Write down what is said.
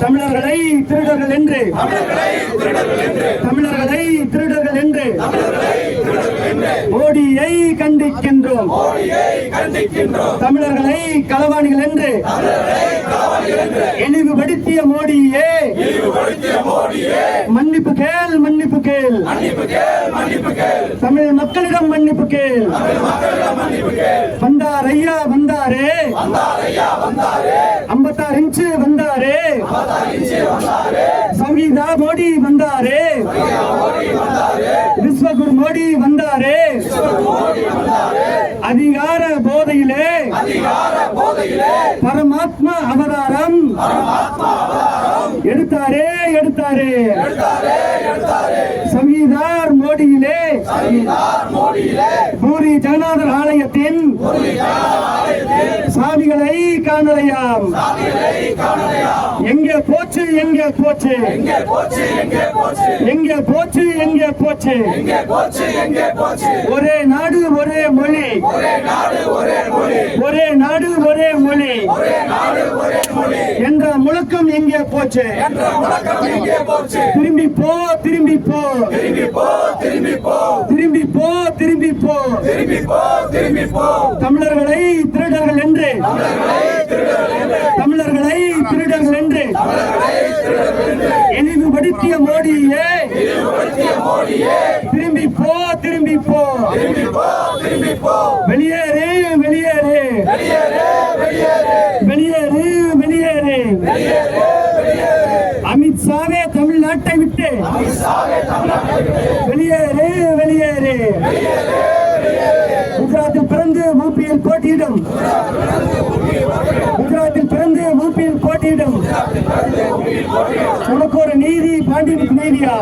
தமிழர்களை திருடர்கள் என்று. தமிழர்களை திருடர்கள் என்று. மோடியை கண்டிக்கின்றோம். தமிழர்களை களவாணிகள் என்று. இழிவுபடுத்திய மோடியே. மன்னிப்பு கேள் மன்னிப்பு கேள். தமிழ் மக்களிடம் மன்னிப்பு கேள். வந்தார் ஐயா வந்தாரே. ஐம்பத்தாறு இன்ச்சு வந்தாரே. சங்கீதா மோடி வந்தாரே. விஸ்வகுரு மோடி வந்தாரே. அதிகார போதையிலே. பரமாத்மா அவதாரம். எடுத்தாரே எடுத்தாரே. சங்கீதார் மோடியிலே. பூரி ஜெகநாதர் ஆலயத்தின் சாமிகளை காணலையாம். எங்கே போச்சு எங்கே போச்சு. எங்கே போச்சு எங்கே போச்சு. ஒரே நாடு ஒரே மொழி. ஒரே நாடு ஒரே மொழி. என்ற முழக்கம் எங்கே போச்சு? திரும்பி போ திரும்பி போ. திரும்பி போ திரும்பி போ. தமிழர்களை திருடர்கள் என்று. தமிழர்களை திருடர்கள் என்று. இழிவுபடுத்திய மோடியே. திரும்பி போ திரும்பி போ வெளியேறு வெளியேறு. வெளியேறு வெளியேறு. அமித்ஷாவே தமிழ்நாட்டை விட்டு வெளியேறு வெளியேறு குஜராத்தில் பிறந்து ஊபியில் போட்டியிடும். குஜராத்தில் பிறந்து ஊபியில் போட்டியிடும். உனக்கு ஒரு நீதி பாண்டியனுக்கு நீதியா?